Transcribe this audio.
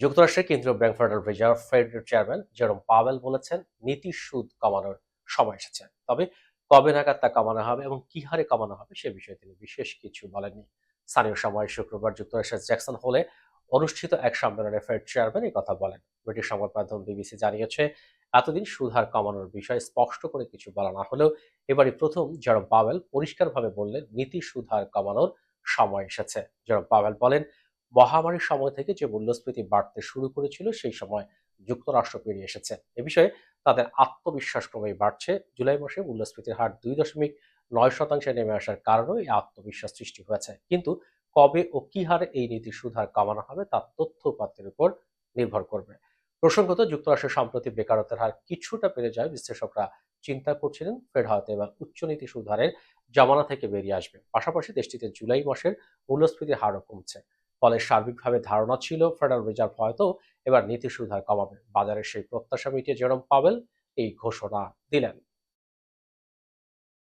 যুক্তরাষ্ট্রের কেন্দ্রীয় bank federal reserve ফেডের চেয়ারম্যান জেরম পাওয়েল বলেছেন, নীতি সুদ কমানোর সময় এসেছে। তবে কবে নাগাদ তা কমানো হবে এবং কি হারে কমানো হবে সে বিষয়ে তিনি বিশেষ কিছু বলেননি। স্থানীয় সময় শুক্রবার যুক্তরাষ্ট্রের জ্যাকসন হলে অনুষ্ঠিত এক সম্মেলনে ফেড চেয়ারম্যান কথা বলেন। ব্রিটিশ সংবাদ মাধ্যম বিবিসি জানিয়েছে, এতদিন সুদ হার কমানোর বিষয়ে স্পষ্ট করে কিছু বলা না হলেও এবারই প্রথম জেরম পাওয়েল পরিষ্কারভাবে বললেন, নীতি সুদ হার কমানোর সময় এসেছে। জেরম পাওয়েল বলেন মহামারীর সময় থেকে যে মূল্যস্ফীতি বাড়তে শুরু করেছিল, সেই সময় যুক্তরাষ্ট্র পেরিয়ে এসেছে। এ বিষয়ে তাদের আত্মবিশ্বাস ক্রমেই বাড়ছে। জুলাই মাসে মূল্যস্ফীতির হার দুই দশমিক নয় শতাংশে নেমে আসার কারণেও এই আত্মবিশ্বাস সৃষ্টি হয়েছে। কিন্তু কবে ও কি হারে এই নীতি সুধার কমানো হবে তার তথ্য উপাত্তের উপর নির্ভর করবে। প্রসঙ্গত, যুক্তরাষ্ট্রের সম্প্রতি বেকারত্বের হার কিছুটা বেড়ে যায়, বিশ্লেষকরা চিন্তা করছিলেন ফেড হয়তো এবার উচ্চনীতি সুধারের জমানা থেকে বেরিয়ে আসবে। পাশাপাশি দেশটিতে জুলাই মাসের মূল্যস্ফীতির হারও কমছে। ফলে সার্বিকভাবে ধারণা ছিল ফেডারেল রিজার্ভ হয়তো এবার নীতি সুধার কমাবে। বাজারের সেই প্রত্যাশা মিটিয়ে জেরম পাবেল এই ঘোষণা দিলেন।